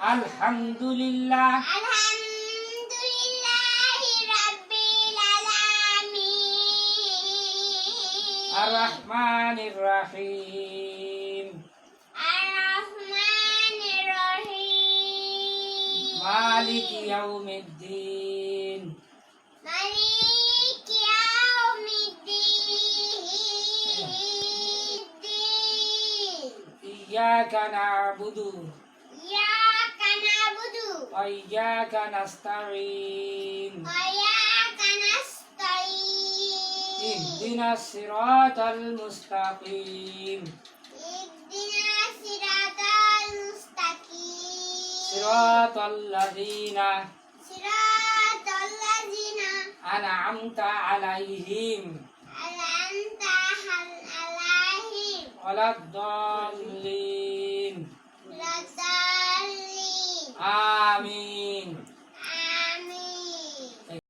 আলহামদুলিল্লাহ। আর রহমান রহিম। মালিক ইয়াউমিদ্দিন। মালিক ইয়াউমিদ্দিন। ইয়া يوم الدين ملك يوم الدين إياك نعبد إياك نعبد وإياك نستعين وإياك نستعين اهدنا الصراط المستقيم اهدنا الصراط المستقيم صراط الذين صراط الذين أنعمت عليهم أنعمت عليهم ولا الضالين لا الضالين আমিন